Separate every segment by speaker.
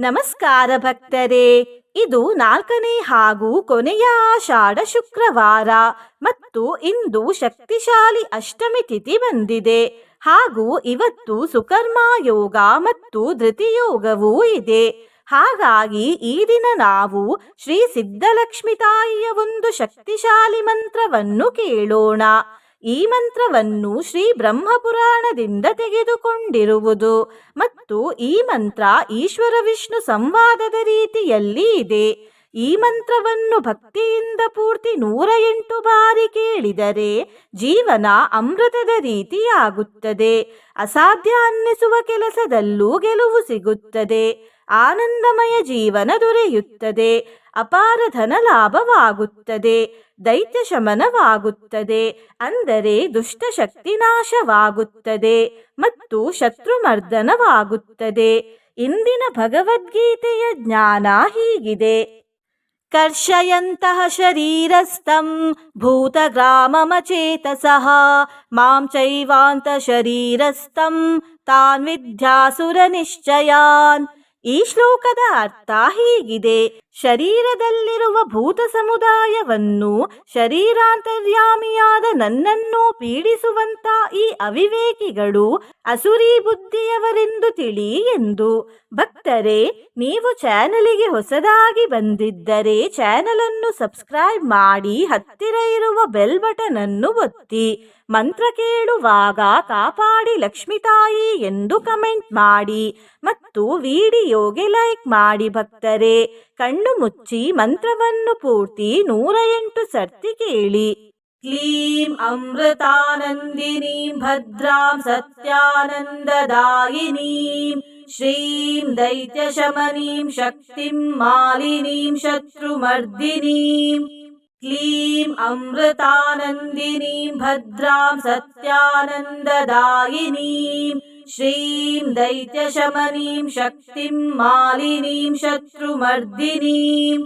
Speaker 1: ನಮಸ್ಕಾರ ಭಕ್ತರೇ. ಇದು ನಾಲ್ಕನೇ ಹಾಗೂ ಕೊನೆಯ ಆಷಾಢ ಶುಕ್ರವಾರ ಮತ್ತು ಇಂದು ಶಕ್ತಿಶಾಲಿ ಅಷ್ಟಮಿ ತಿಥಿ ಬಂದಿದೆ. ಹಾಗೂ ಇವತ್ತು ಸುಕರ್ಮ ಯೋಗ ಮತ್ತು ಧೃತಿಯೋಗವೂ ಇದೆ. ಹಾಗಾಗಿ ಈ ದಿನ ನಾವು ಶ್ರೀ ಸಿದ್ಧಲಕ್ಷ್ಮಿ ತಾಯಿಯ ಒಂದು ಶಕ್ತಿಶಾಲಿ ಮಂತ್ರವನ್ನು ಕೇಳೋಣ. ಈ ಮಂತ್ರವನ್ನು ಶ್ರೀ ಬ್ರಹ್ಮಪುರಾಣದಿಂದ ತೆಗೆದುಕೊಂಡಿರುವುದು ಮತ್ತು ಈ ಮಂತ್ರ ಈಶ್ವರ ವಿಷ್ಣು ಸಂವಾದದ ರೀತಿಯಲ್ಲಿ ಇದೆ. ಈ ಮಂತ್ರವನ್ನು ಭಕ್ತಿಯಿಂದ ಪೂರ್ತಿ ನೂರ ಎಂಟು ಬಾರಿ ಕೇಳಿದರೆ ಜೀವನ ಅಮೃತದ ರೀತಿಯಾಗುತ್ತದೆ. ಅಸಾಧ್ಯ ಅನ್ನಿಸುವ ಕೆಲಸದಲ್ಲೂ ಗೆಲುವು ಸಿಗುತ್ತದೆ. ಆನಂದಮಯ ಜೀವನ ದೊರೆಯುತ್ತದೆ ಅಪಾರ ಧನ ಲಾಭವಾಗುತ್ತದೆ ದೈತ್ಯ ಶಮನವಾಗುತ್ತದೆ ಅಂದರೆ ದುಷ್ಟಶಕ್ತಿ ನಾಶವಾಗುತ್ತದೆ ಮತ್ತು ಶತ್ರುಮರ್ದನವಾಗುತ್ತದೆ ಇಂದಿನ ಭಗವದ್ಗೀತೆಯ ಜ್ಞಾನ ಹೀಗಿದೆ कर्षयन्तः शरीरस्थं भूतग्राममचेतसः मां चैवान्तशरीरस्थं तान् ವಿದ್ಯಾಸುರನಿಶ್ಚಯಾನ್ ಈ ಶ್ಲೋಕದ ಅರ್ಥ ಹೀಗಿದೆ. ಶರೀರದಲ್ಲಿರುವ ಭೂತ ಸಮುದಾಯವನ್ನು ಶರೀರಾಂತರ್ಯಾಮಿಯಾದ ನನ್ನನ್ನು ಪೀಡಿಸುವಂತ ಈ ಅವಿವೇಕಿಗಳು ಅಸುರಿ ಬುದ್ಧಿಯವರೆಂದು ತಿಳಿ ಎಂದು. ಭಕ್ತರೇ, ನೀವು ಚಾನಲಿಗೆ ಹೊಸದಾಗಿ ಬಂದಿದ್ದರೆ ಚಾನಲ್ ಅನ್ನು ಸಬ್ಸ್ಕ್ರೈಬ್ ಮಾಡಿ ಹತ್ತಿರ ಇರುವ ಬೆಲ್ ಬಟನ್ ಅನ್ನು ಒತ್ತಿ. ಮಂತ್ರ ಕೇಳುವಾಗ ಕಾಪಾಡಿ ಲಕ್ಷ್ಮಿತಾಯಿ ಎಂದು ಕಮೆಂಟ್ ಮಾಡಿ ಮತ್ತು ವಿಡಿಯೋಗೆ ಲೈಕ್ ಮಾಡಿ ಭಕ್ತರೆ. ಕಣ್ಣು ಕಣ್ಣು ಮುಚ್ಚಿ ಮಂತ್ರವನ್ನು ಪೂರ್ತಿ ನೂರ ಎಂಟು ಸರ್ತಿ ಕೇಳಿ ಕ್ಲೀಂ ಅಮೃತಾನಂದಿನೀಂ ಭದ್ರಾಂ ಸತ್ಯಾನಂದದಾಯಿನೀಂ ಶ್ರೀಂ ದೈತ್ಯಶಮನೀಂ ಶಕ್ತಿಂ ಮಾಲಿನೀಂ ಶತ್ರುಮರ್ದಿನೀಂ ಕ್ಲೀಂ ಅಮೃತಾನಂದಿನೀಂ ಭದ್ರಾಂ ಸತ್ಯಾನಂದದಾಯಿನೀಂ श्रीं दैत्यशमनीं शक्तिं मालिनीं शत्रुमर्दिनीं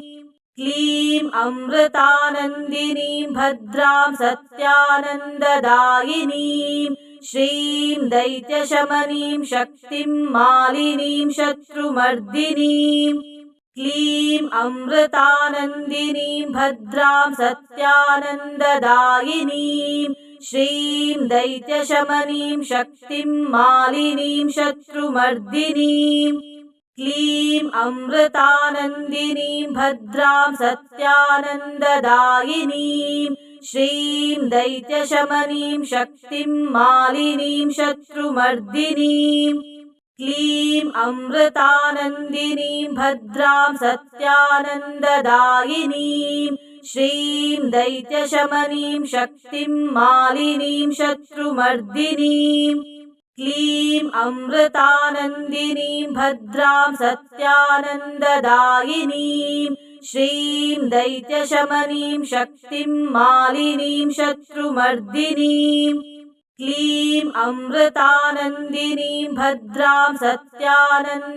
Speaker 1: क्लीं अमृतानन्दिनीं भद्रां सत्यानन्ददायिनीं श्रीं दैत्यशमनीं शक्तिं मालिनीं शत्रुमर्दिनीम् क्लीं अमृतानन्दिनीं भद्रां सत्यानन्ददायिनीं श्रीं दैत्यशमनीं शक्तिं मालिनीं शत्रुमर्दिनीं क्लीं अमृतानन्दिनीं भद्रां सत्यानन्ददायिनीं श्रीं दैत्यशमनीं शक्तिं मालिनीं शत्रुमर्दिनीम् क्लीं अमृतानन्दिनीं भद्रां सत्यानन्ददायिनीं श्रीं दैत्यशमनीं शक्तिं मालिनीं शत्रुमर्दिनीं क्लीं अमृतानन्दिनीं भद्रां सत्यानन्ददायिनीं श्रीं दैत्यशमनीं शक्तिं मालिनीं शत्रुमर्दिनीम् क्लीं अमृतानन्दिनीं भद्रां सत्यानन्ददायिनीं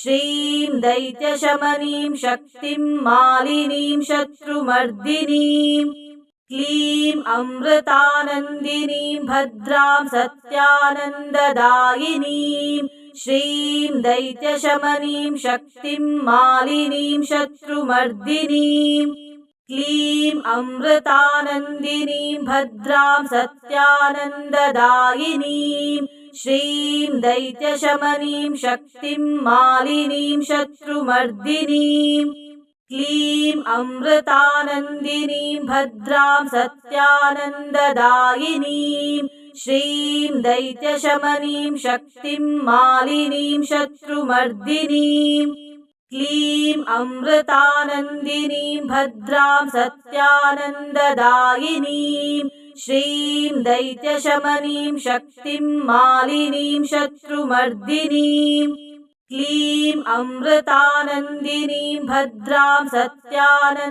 Speaker 1: श्रीं दैत्यशमनीं शक्तिं मालिनीं शत्रुमर्दिनीं क्लीं अमृतानन्दिनीं भद्रां सत्यानन्ददायिनीं श्रीं दैत्यशमनीं शक्तिं मालिनीं शत्रुमर्दिनीम् क्लीं अमृतानन्दिनीं भद्रां सत्यानन्ददायिनीं श्रीं दैत्यशमनीं शक्तिं मालिनीं शत्रुमर्दिनीं क्लीं अमृतानन्दिनीं भद्रां सत्यानन्ददायिनीं श्रीं दैत्यशमनीं शक्तिं मालिनीं शत्रुमर्दिनीम् क्लीं अमृतानन्दिनीं भद्रां सत्यानन्ददायिनीं श्रीं दैत्यशमनीं शक्तिं मालिनीं शत्रुमर्दिनीं क्लीं अमृतानन्दिनीं भद्रां सत्यानन्ददायिनीं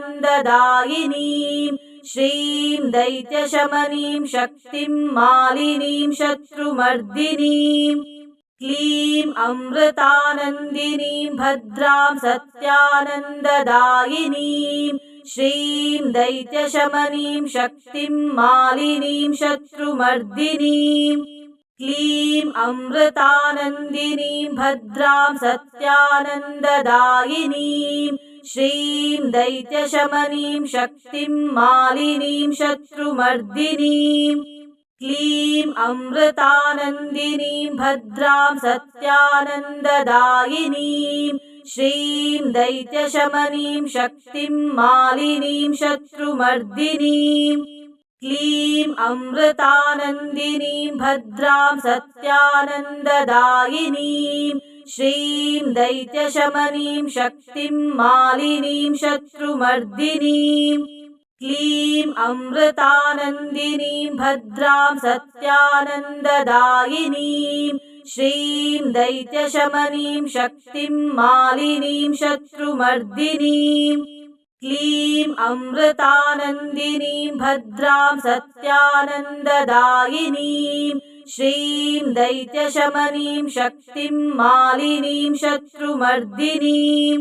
Speaker 1: श्रीं दैत्यशमनीं शक्तिं मालिनीं शत्रुमर्दिनीम् क्लीं अमृतानन्दिनीं भद्रां सत्यानन्ददायिनीं श्रीं दैत्यशमनीं शक्तिं मालिनीं शत्रुमर्दिनीम् क्लीं अमृतानन्दिनीं भद्रां सत्यानन्ददायिनीं श्रीं दैत्यशमनीं शक्तिं मालिनीं शत्रुमर्दिनीं क्लीं अमृतानन्दिनीं भद्रां सत्यानन्ददायिनीं श्रीं दैत्यशमनीं शक्तिं मालिनीं शत्रुमर्दिनीं क्लीं अमृतानन्दिनीं भद्रां सत्यानन्ददायिनीं श्रीं दैत्यशमनीं शक्तिं मालिनीं शत्रुमर्दिनीं क्लीं अमृतानन्दिनीं भद्रां सत्यानन्ददायिनीं श्रीं दैत्यशमनीं शक्तिं मालिनीं शत्रुमर्दिनीं क्लीं अमृतानन्दिनीं भद्रां सत्यानन्ददायिनीं श्रीं दैत्यशमनीं शक्तिं मालिनीं शत्रुमर्दिनीं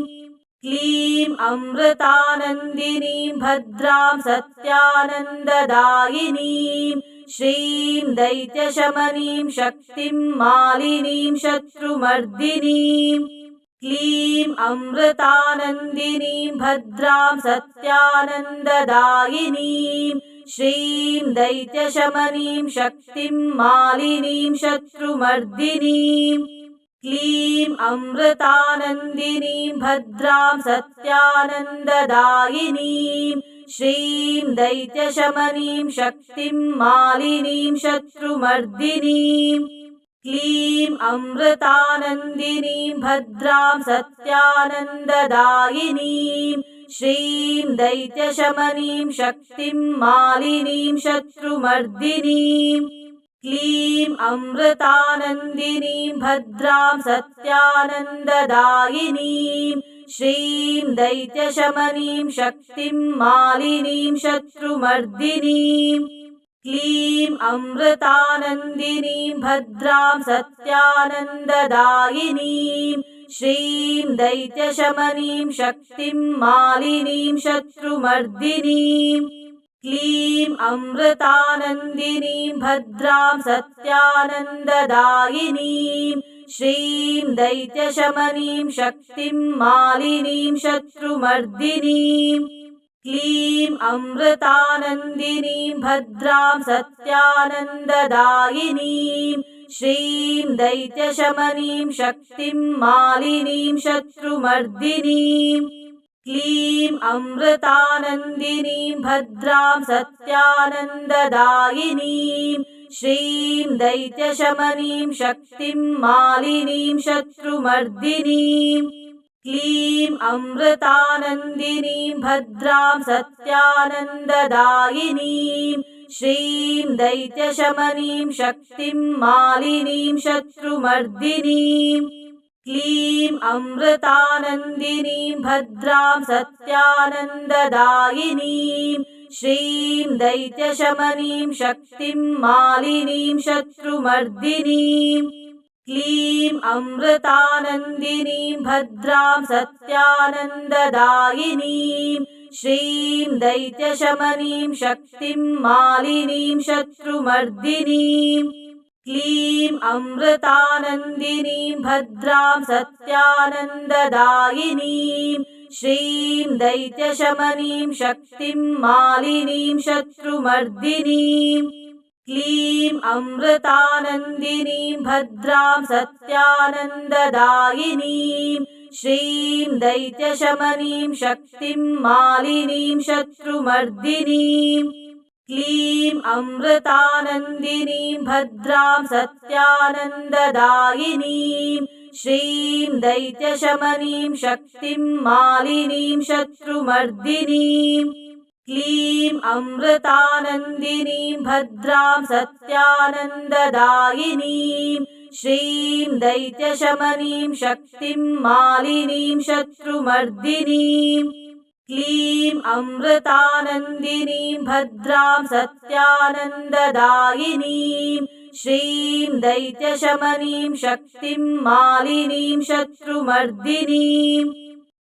Speaker 1: क्लीं अमृतानन्दिनीं भद्रां सत्यानन्ददायिनीं श्रीं दैत्यशमनीं शक्तिं मालिनीं शत्रुमर्दिनीं क्लीं अमृतानन्दिनीं भद्रां सत्यानन्ददायिनीं श्रीं दैत्यशमनीं शक्तिं मालिनीं शत्रुमर्दिनीं क्लीं अमृतानन्दिनीं भद्रां सत्यानन्ददायिनीं श्रीं दैत्यशमनीं शक्तिं मालिनीं शत्रुमर्दिनीं क्लीं अमृतानन्दिनीं भद्रां सत्यानन्ददायिनीं श्रीं दैत्यशमनीं शक्तिं मालिनीं शत्रुमर्दिनीं क्लीं अमृतानन्दिनीं भद्रां सत्यानन्ददायिनीं श्रीं दैत्यशमनीं शक्तिं मालिनीं शत्रुमर्दिनीं क्लीं अमृतानन्दिनीं भद्रां सत्यानन्ददायिनीं श्रीं दैत्यशमनीं शक्तिं मालिनीं शत्रुमर्दिनीं क्लीं अमृतानन्दिनीं भद्रां सत्यानन्ददायिनीं श्रीं दैत्यशमनीं शक्तिं मालिनीं शत्रुमर्दिनीं क्लीं अमृतानन्दिनीं भद्रां सत्यानन्ददायिनीं श्रीं दैत्यशमनीं शक्तिं मालिनीं शत्रुमर्दिनीं क्लीं अमृतानन्दिनीं भद्रां सत्यानन्ददायिनीं श्रीं दैत्यशमनीं शक्तिं मालिनीं शत्रुमर्दिनीं क्लीं अमृतानन्दिनीं भद्रां सत्यानन्ददायिनीं श्रीं दैत्यशमनीं शक्तिं मालिनीं शत्रुमर्दिनीं क्लीं अमृतानन्दिनीं भद्रां सत्यानन्ददायिनीं श्रीं दैत्यशमनीं शक्तिं मालिनीं शत्रुमर्दिनीं क्लीं अमृतानन्दिनीं भद्रां सत्यानन्ददायिनीं श्रीं दैत्यशमनीं शक्तिं मालिनीं शत्रुमर्दिनीं क्लीं अमृतानन्दिनीं भद्रां सत्यानन्ददायिनीं श्रीं दैत्यशमनीं शक्तिं मालिनीं शत्रुमर्दिनीं क्लीं अमृतानन्दिनीं भद्रां सत्यानन्ददायिनीं श्रीं दैत्यशमनीं शक्तिं मालिनीं शत्रुमर्दिनीं क्लीं अमृतानन्दिनीं भद्रां सत्यानन्ददायिनीं श्रीं दैत्यशमनीं शक्तिं मालिनीं शत्रुमर्दिनीं क्लीं अमृतानन्दिनीं भद्रां सत्यानन्ददायिनीं श्रीं दैत्यशमनीं शक्तिं मालिनीं शत्रुमर्दिनीं क्लीं अमृतानन्दिनीं भद्रां सत्यानन्ददायिनीं श्रीं दैत्यशमनीं शक्तिं मालिनीं शत्रुमर्दिनीं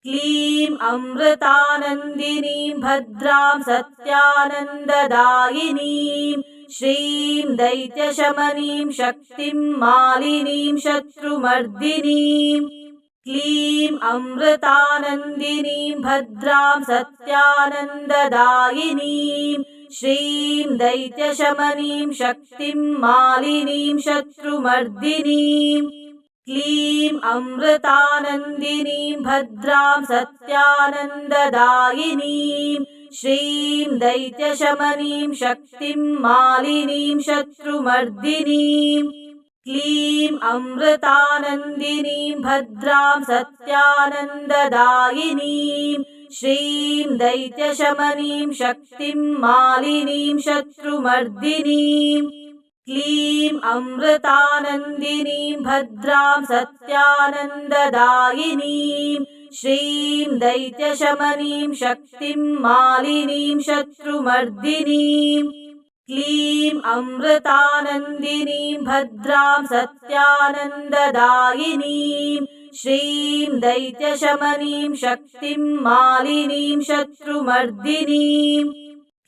Speaker 1: क्लीं अमृतानन्दिनीं भद्रां सत्यानन्ददायिनीं श्रीं दैत्यशमनीं शक्तिं मालिनीं शत्रुमर्दिनीं क्लीं अमृतानन्दिनीं भद्रां सत्यानन्ददायिनीं श्रीं दैत्यशमनीं शक्तिं मालिनीं शत्रुमर्दिनीं क्लीं अमृतानन्दिनीं भद्रां सत्यानन्ददायिनीं श्रीं दैत्यशमनीं शक्तिं मालिनीं शत्रुमर्दिनीं क्लीं अमृतानन्दिनीं भद्रां सत्यानन्ददायिनीं श्रीं दैत्यशमनीं शक्तिं मालिनीं शत्रुमर्दिनीं क्लीं अमृतानन्दिनीं भद्रां सत्यानन्ददायिनीं श्रीं दैत्यशमनीं शक्तिं मालिनीं शत्रुमर्दिनीं क्लीं अमृतानन्दिनीं भद्रां सत्यानन्ददायिनीं श्रीं दैत्यशमनीं शक्तिं मालिनीं शत्रुमर्दिनीं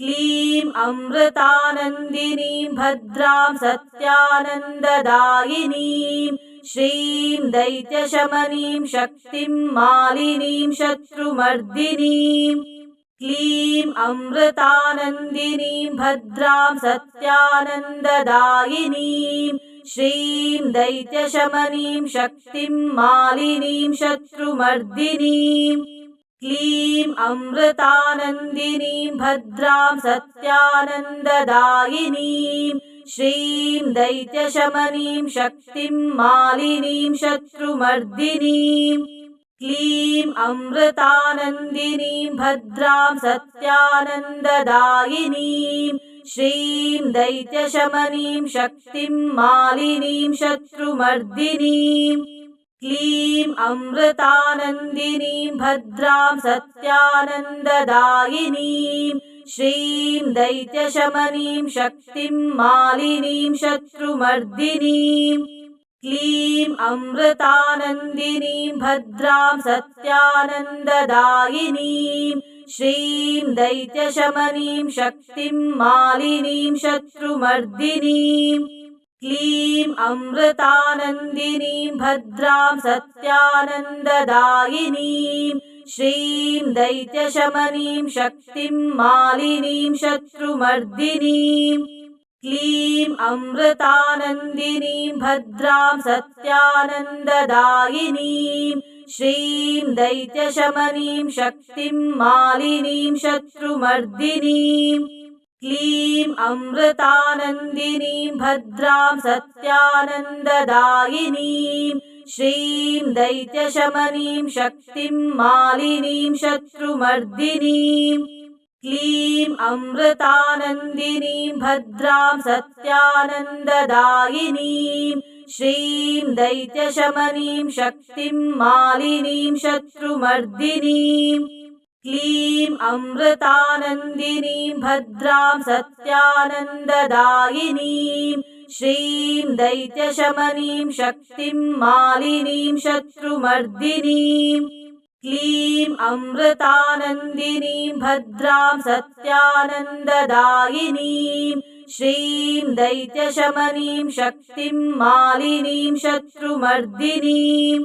Speaker 1: क्लीं अमृतानन्दिनीं भद्रां सत्यानन्ददायिनीं श्रीं दैत्यशमनीं शक्तिं मालिनीं शत्रुमर्दिनीं क्लीं अमृतानन्दिनीं भद्रां सत्यानन्ददायिनीं श्रीं दैत्यशमनीं शक्तिं मालिनीं शत्रुमर्दिनीं क्लीं अमृतानन्दिनीं भद्रां सत्यानन्ददायिनीं श्रीं दैत्यशमनीं शक्तिं मालिनीं शत्रुमर्दिनीं क्लीं अमृतानन्दिनीं भद्रां सत्यानन्ददायिनीं श्रीं दैत्यशमनीं शक्तिं मालिनीं शत्रुमर्दिनीं क्लीं अमृतानन्दिनीं भद्रां सत्यानन्ददायिनीं श्रीं दैत्यशमनीं शक्तिं मालिनीं शत्रुमर्दिनीं क्लीं अमृतानन्दिनीं भद्रां सत्यानन्ददायिनीं श्रीं दैत्यशमनीं शक्तिं मालिनीं शत्रुमर्दिनीं क्लीं अमृतानन्दिनीं भद्रां सत्यानन्ददायिनीं श्रीं दैत्यशमनीं शक्तिं मालिनीं शत्रुमर्दिनीं क्लीं अमृतानन्दिनीं भद्रां सत्यानन्ददायिनीं श्रीं दैत्यशमनीं शक्तिं मालिनीं शत्रुमर्दिनीं क्लीं अमृतानन्दिनीं भद्रां सत्यानन्ददायिनीं श्रीं दैत्यशमनीं शक्तिं मालिनीं शत्रुमर्दिनीं क्लीं अमृतानन्दिनीं भद्रां सत्यानन्ददायिनीं श्रीं दैत्यशमनीं शक्तिं मालिनीं शत्रुमर्दिनीं क्लीं अमृतानन्दिनीं भद्रां सत्यानन्ददायिनीं श्रीं दैत्यशमनीं शक्तिं मालिनीं शत्रुमर्दिनीं क्लीं अमृतानन्दिनीं भद्रां सत्यानन्ददायिनीं श्रीं दैत्यशमनीं शक्तिं मालिनीं शत्रुमर्दिनीं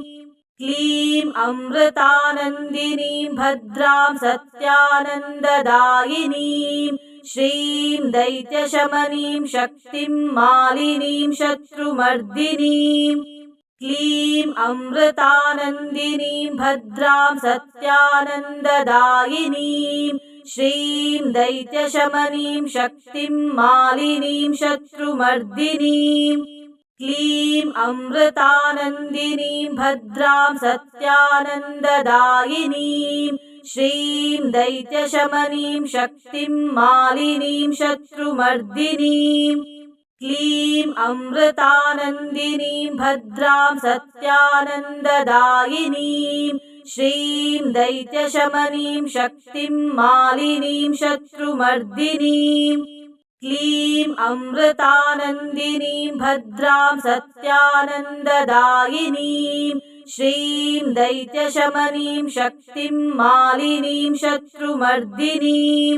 Speaker 1: क्लीं अमृतानन्दिनीं भद्रां सत्यानन्ददायिनीं श्रीं दैत्यशमनीं शक्तिं मालिनीं शत्रुमर्दिनीं क्लीं अमृतानन्दिनीं भद्रां सत्यानन्ददायिनीं श्रीं दैत्यशमनीं शक्तिं मालिनीं शत्रुमर्दिनीं क्लीं अमृतानन्दिनीं भद्रां सत्यानन्ददायिनीं श्रीं दैत्यशमनीं शक्तिं मालिनीं शत्रुमर्दिनीं क्लीं अमृतानन्दिनीं भद्रां सत्यानन्ददायिनीं श्रीं दैत्यशमनीं शक्तिं मालिनीं शत्रुमर्दिनीं क्लीं अमृतानन्दिनीं भद्रां सत्यानन्ददायिनीं श्रीं दैत्यशमनीं शक्तिं मालिनीं शत्रुमर्दिनीं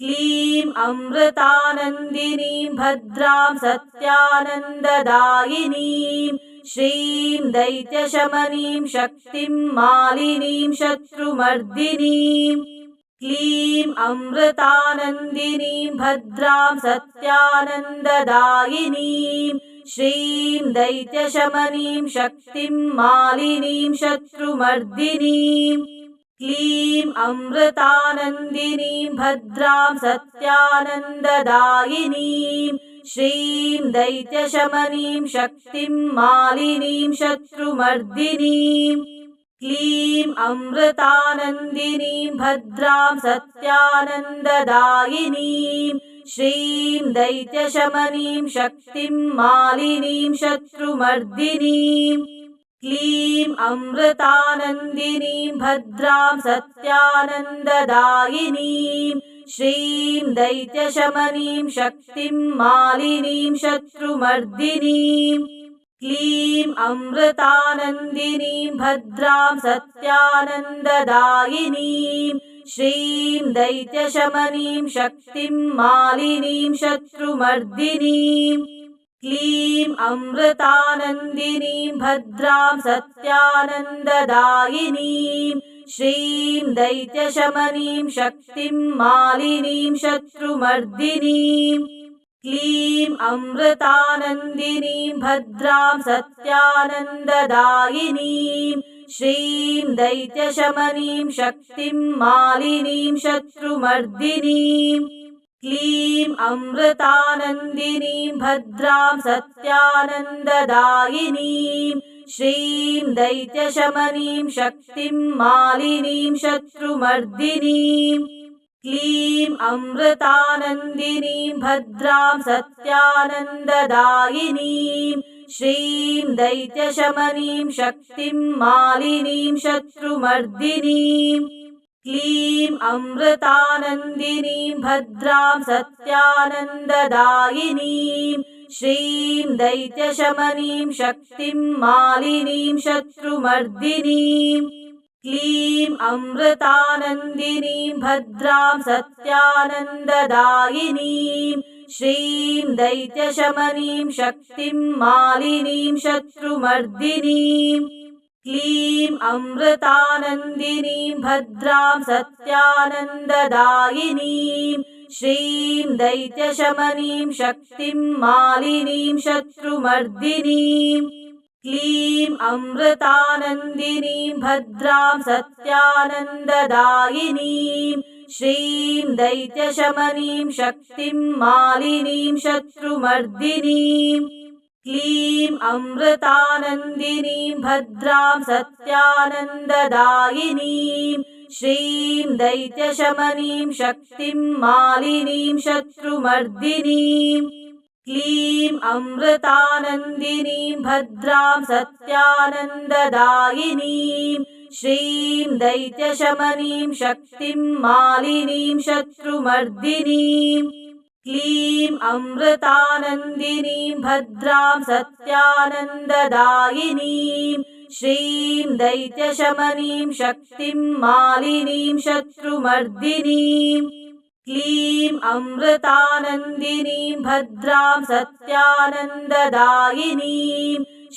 Speaker 1: क्लीं अमृतानन्दिनीं भद्रां सत्यानन्ददायिनीं श्रीं दैत्यशमनीं शक्तिं मालिनीं शत्रुमर्दिनीं क्लीं अमृतानन्दिनीं भद्रां सत्यानन्ददायिनीं श्रीं दैत्यशमनीं शक्तिं मालिनीं शत्रुमर्दिनीं क्लीं अमृतानन्दिनीं भद्रां सत्यानन्ददायिनीं श्रीं दैत्यशमनीं शक्तिं मालिनीं शत्रुमर्दिनीं क्लीं अमृतानन्दिनीं भद्रां सत्यानन्ददायिनीं श्रीं दैत्यशमनीं शक्तिं मालिनीं शत्रुमर्दिनीं क्लीं अमृतानन्दिनीं भद्रां सत्यानन्ददायिनीं श्रीं दैत्यशमनीं शक्तिं मालिनीं शत्रुमर्दिनीं क्लीं अमृतानन्दिनीं भद्रां सत्यानन्ददायिनीं श्रीं दैत्यशमनीं शक्तिं मालिनीं शत्रुमर्दिनीं क्लीं अमृतानन्दिनीं भद्रां सत्यानन्ददायिनीं श्रीं दैत्यशमनीं शक्तिं मालिनीं शत्रुमर्दिनीं क्लीं अमृतानन्दिनीं भद्रां सत्यानन्ददायिनीं श्रीं दैत्यशमनीं शक्तिं मालिनीं शत्रुमर्दिनीं क्लीं अमृतानन्दिनीं भद्रां सत्यानन्ददायिनीं श्रीं दैत्यशमनीं शक्तिं मालिनीं शत्रुमर्दिनीं क्लीं अमृतानन्दिनीं भद्रां सत्यानन्ददायिनीं श्रीं दैत्यशमनीं शक्तिं मालिनीं शत्रुमर्दिनीं क्लीं अमृतानन्दिनीं भद्रां सत्यानन्ददायिनीं श्रीं दैत्यशमनीं शक्तिं मालिनीं शत्रुमर्दिनीं क्लीं अमृतानन्दिनीं भद्रां सत्यानन्ददायिनीं श्रीं दैत्यशमनीं शक्तिं मालिनीं शत्रुमर्दिनीं क्लीं अमृतानन्दिनीं भद्रां सत्यानन्ददायिनीं श्रीं दैत्यशमनीं शक्तिं मालिनीं शत्रुमर्दिनीं क्लीं अमृतानन्दिनीं भद्रां सत्यानन्ददायिनीं श्रीं दैत्यशमनीं शक्तिं मालिनीं शत्रुमर्दिनीं क्लीं अमृतानन्दिनीं भद्रां सत्यानन्ददायिनीं श्रीं दैत्यशमनीं शक्तिं मालिनीं शत्रुमर्दिनीं क्लीं अमृतानन्दिनीं भद्रां सत्यानन्ददायिनीं श्रीं दैत्यशमनीं शक्तिं मालिनीं शत्रुमर्दिनीं क्लीं अमृतानन्दिनीं भद्रां सत्यानन्ददायिनीं श्रीं दैत्यशमनीं शक्तिं मालिनीं शत्रुमर्दिनीं क्लीं अमृतानन्दिनीं भद्रां सत्यानन्ददायिनीं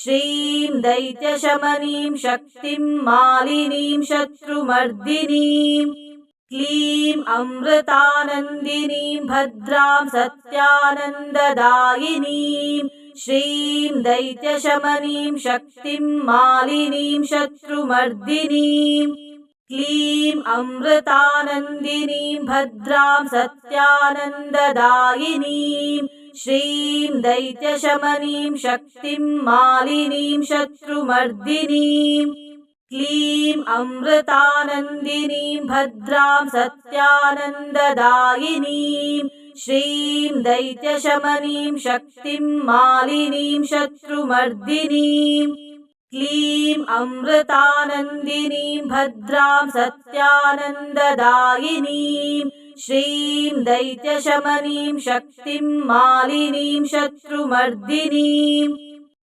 Speaker 1: श्रीं दैत्यशमनीं शक्तिं मालिनीं शत्रुमर्दिनीं क्लीं अमृतानन्दिनीं भद्रां सत्यानन्ददायिनीं श्रीं दैत्यशमनीं शक्तिं मालिनीं शत्रुमर्दिनीं क्लीं अमृतानन्दिनीं भद्रां सत्यानन्ददायिनीं श्रीं दैत्यशमनीं शक्तिं मालिनीं शत्रुमर्दिनीं क्लीं अमृतानन्दिनीं भद्रां सत्यानन्ददायिनीं श्रीं दैत्यशमनीं शक्तिं मालिनीं शत्रुमर्दिनीं क्लीं अमृतानन्दिनीं भद्रां सत्यानन्ददायिनीं श्रीं दैत्यशमनीं शक्तिं मालिनीं शत्रुमर्दिनीं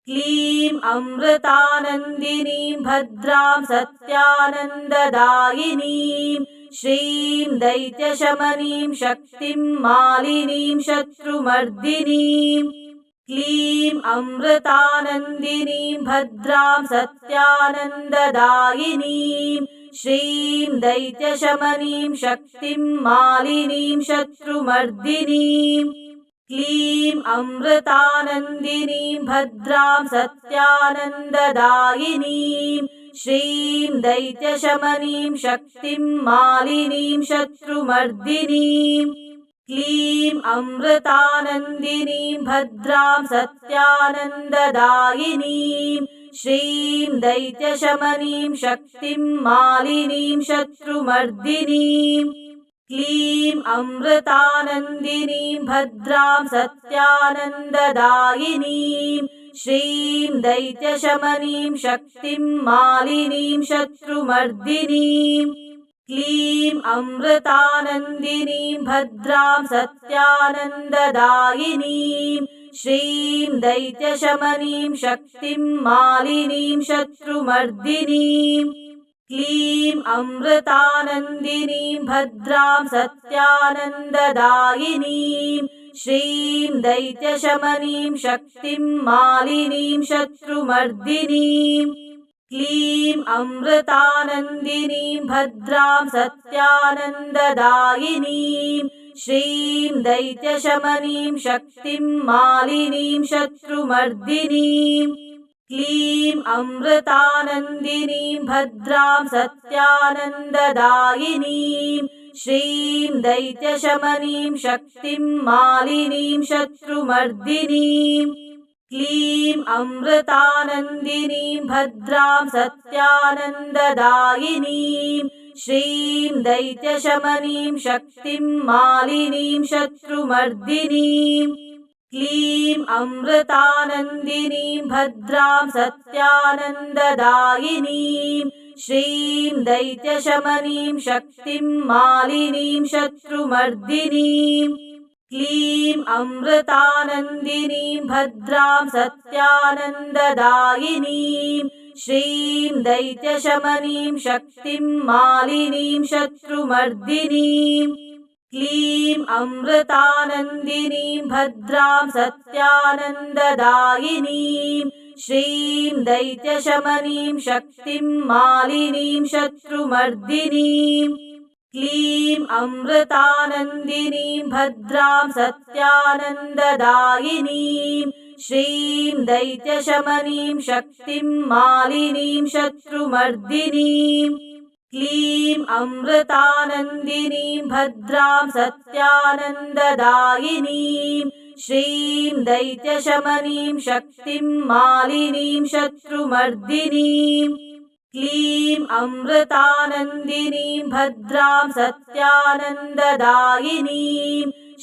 Speaker 1: क्लीं अमृतानन्दिनीं भद्रां सत्यानन्ददायिनीं श्रीं दैत्यशमनीं शक्तिं मालिनीं शत्रुमर्दिनीम् क्लीं अमृतानन्दिनीं भद्रां सत्यानन्ददायिनीं श्रीं दैत्यशमनीं शक्तिं मालिनीं शत्रुमर्दिनीम् क्लीं अमृतानन्दिनीं भद्रां सत्यानन्ददायिनीं श्रीं दैत्यशमनीं शक्तिं मालिनीं शत्रुमर्दिनीम् क्लीं अमृतानन्दिनीं भद्रां सत्यानन्ददायिनीं श्रीं दैत्यशमनीं शक्तिं मालिनीं शत्रुमर्दिनीम् क्लीं अमृतानन्दिनीं भद्रां सत्यानन्ददायिनीं श्रीं दैत्यशमनीं शक्तिं मालिनीं शत्रुमर्दिनीम् क्लीं अमृतानन्दिनीं भद्रां सत्यानन्ददायिनीं श्रीं दैत्यशमनीं शक्तिं मालिनीं शत्रुमर्दिनीम् क्लीं अमृतानन्दिनीं भद्रां सत्यानन्ददायिनीं श्रीं दैत्यशमनीं शक्तिं मालिनीं शत्रुमर्दिनीम् क्लीं अमृतानन्दिनीं भद्रां सत्यानन्ददायिनीं श्रीं दैत्यशमनीं शक्तिं मालिनीं शत्रुमर्दिनीम् क्लीं अमृतानन्दिनीं भद्रां सत्यानन्ददायिनीं श्रीं दैत्यशमनीं शक्तिं मालिनीं शत्रुमर्दिनीम् क्लीं अमृतानन्दिनीं भद्रां सत्यानन्ददायिनीं श्रीं दैत्यशमनीं शक्तिं मालिनीं शत्रुमर्दिनीम् क्लीं अमृतानन्दिनीं भद्रां सत्यानन्ददायिनीं श्रीं दैत्यशमनीं शक्तिं मालिनीं शत्रुमर्दिनीम् क्लीं अमृतानन्दिनीं भद्रां सत्यानन्ददायिनीं श्रीं दैत्यशमनीं शक्तिं मालिनीं शत्रुमर्दिनीम् क्लीं अमृतानन्दिनीं भद्रां सत्यानन्ददायिनीं श्रीं दैत्यशमनीं शक्तिं मालिनीं शत्रुमर्दिनीम् क्लीं अमृतानन्दिनीं भद्रां सत्यानन्ददायिनीं श्रीं दैत्यशमनीं शक्तिं मालिनीं शत्रुमर्दिनीम् क्लीं अमृतानन्दिनीं भद्रां सत्यानन्ददायिनीं श्रीं दैत्यशमनीं शक्तिं मालिनीं शत्रुमर्दिनीम् क्लीं अमृतानन्दिनीं भद्रां सत्यानन्ददायिनीं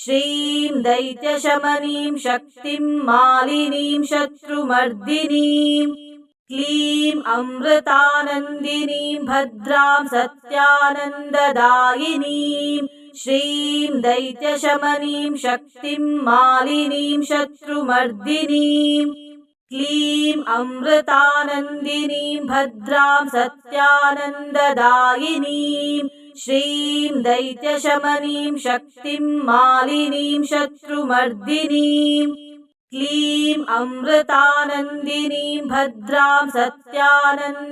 Speaker 1: श्रीं दैत्यशमनीं शक्तिं मालिनीं शत्रुमर्दिनीम् क्लीं अमृतानन्दिनीं भद्रां सत्यानन्ददायिनीं श्रीं दैत्यशमनीं शक्तिं मालिनीं शत्रुमर्दिनीम् क्लीं अमृतानन्दिनीं भद्रां सत्यानन्ददायिनीं श्रीं दैत्यशमनीं शक्तिं मालिनीं शत्रुमर्दिनीम् क्लीं अमृतानन्दिनीं भद्रां सत्यानन्ददायिनीं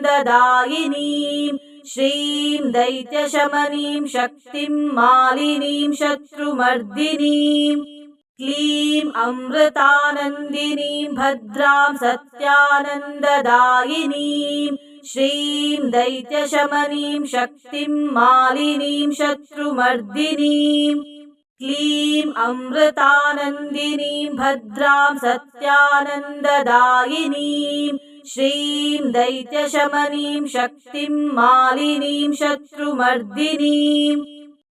Speaker 1: श्रीं दैत्यशमनीं शक्तिं मालिनीं शत्रुमर्दिनीम् क्लीं अमृतानन्दिनीं भद्रां सत्यानन्ददायिनीं श्रीं दैत्यशमनीं शक्तिं मालिनीं शत्रुमर्दिनीम् क्लीं अमृतानन्दिनीं भद्रां सत्यानन्ददायिनीं श्रीं दैत्यशमनीं शक्तिं मालिनीं शत्रुमर्दिनीम्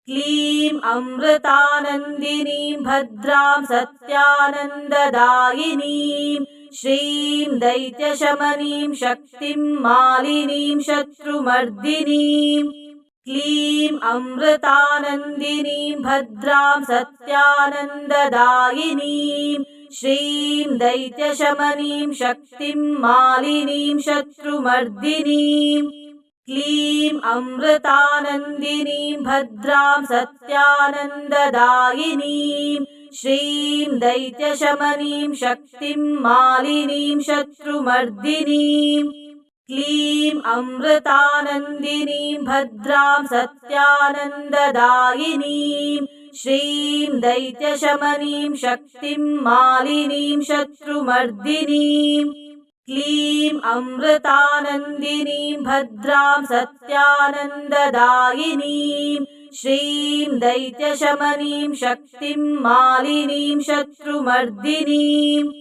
Speaker 1: क्लीं अमृतानन्दिनीं भद्रां सत्यानन्ददायिनीं श्रीं दैत्यशमनीं शक्तिं मालिनीं शत्रुमर्दिनीम् क्लीं अमृतानन्दिनीं भद्रां सत्यानन्ददायिनीं श्रीं दैत्यशमनीं शक्तिं मालिनीं शत्रुमर्दिनीम् क्लीं अमृतानन्दिनीं भद्रां सत्यानन्ददायिनीं श्रीं दैत्यशमनीं शक्तिं मालिनीं शत्रुमर्दिनीम् क्लीं अमृतानन्दिनीं भद्रां सत्यानन्ददायिनीं श्रीं दैत्यशमनीं शक्तिं मालिनीं शत्रुमर्दिनीम् क्लीं अमृतानन्दिनीं भद्रां सत्यानन्ददायिनीं श्रीं दैत्यशमनीं शक्तिं मालिनीं शत्रुमर्दिनीम्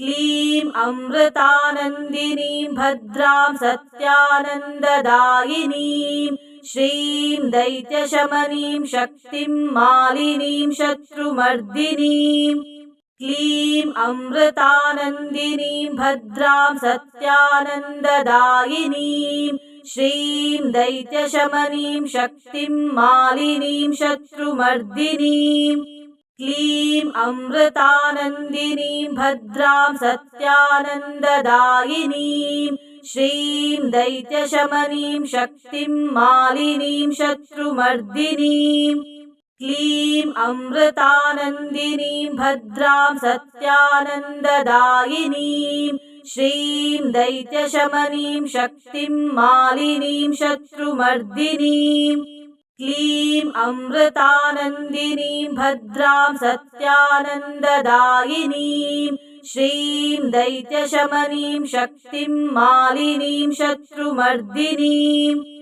Speaker 1: क्लीं अमृतानन्दिनीं भद्रां सत्यानन्ददायिनीं श्रीं दैत्यशमनीं शक्तिं मालिनीं शत्रुमर्दिनीम् क्लीं अमृतानन्दिनीं भद्रां सत्यानन्ददायिनीं श्रीं दैत्यशमनीं शक्तिं मालिनीं शत्रुमर्दिनीम् क्लीं अमृतानन्दिनीं भद्रां सत्यानन्ददायिनीं श्रीं दैत्यशमनीं शक्तिं मालिनीं शत्रुमर्दिनीम् क्लीं अमृतानन्दिनीं भद्रां सत्यानन्ददायिनीं श्रीं दैत्यशमनीं शक्तिं मालिनीं शत्रुमर्दिनीम् क्लीं अमृतानन्दिनीं भद्रां सत्यानन्ददायिनीं श्रीं दैत्यशमनीं शक्तिं मालिनीं शत्रुमर्दिनीम्।